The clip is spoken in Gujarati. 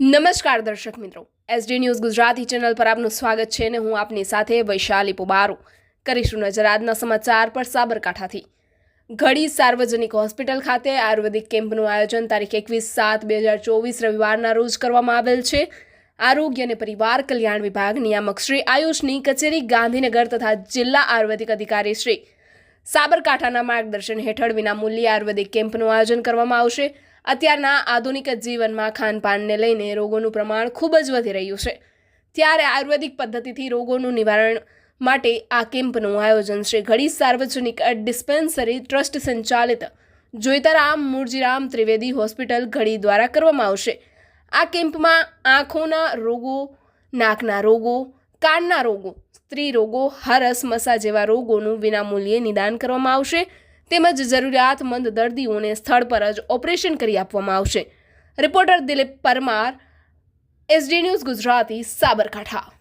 નમસ્કાર દર્શક મિત્રો. એસડી ન્યૂઝ ગુજરાતી ચેનલ પર આપનું સ્વાગત છે અને હું આપની સાથે વૈશાલી પોબારો. કરીશું નજર આજના સમાચાર પર સાબરકાંઠાથી. ઘડી સાર્વજનિક હોસ્પિટલ ખાતે આયુર્વેદિક કેમ્પનું આયોજન તારીખ એકવીસ સાત બે હજાર ચોવીસ રવિવારના રોજ કરવામાં આવેલ છે. આરોગ્ય અને પરિવાર કલ્યાણ વિભાગ નિયામક શ્રી આયુષની કચેરી ગાંધીનગર તથા જિલ્લા આયુર્વેદિક અધિકારી શ્રી સાબરકાંઠાના માર્ગદર્શન હેઠળ વિનામૂલ્યે આયુર્વેદિક કેમ્પનું આયોજન કરવામાં આવશે. અત્યારના આધુનિક જીવનમાં ખાનપાનને લઈને રોગોનું પ્રમાણ ખૂબ જ વધી રહ્યું છે. ત્યારે આયુર્વેદિક પદ્ધતિથી રોગોનું નિવારણ માટે આ કેમ્પનું આયોજન શ્રી ઘડી સાર્વજનિક ડિસ્પેન્સરી ટ્રસ્ટ સંચાલિત જોઈતારામ મૂળજીરામ ત્રિવેદી હોસ્પિટલ ઘડી દ્વારા કરવામાં આવશે. આ કેમ્પમાં આંખોના રોગો, નાકના રોગો, કાનના રોગો, સ્ત્રી રોગો, હરસ, મસા જેવા રોગોનું વિનામૂલ્યે નિદાન કરવામાં આવશે. તેમજ જરૂરિયાતમંદ દર્દીઓને સ્થળ પર જ ઓપરેશન કરી આપવામાં આવશે. Reporter Dilip Parmar, SD news Gujarati, Sabarkantha.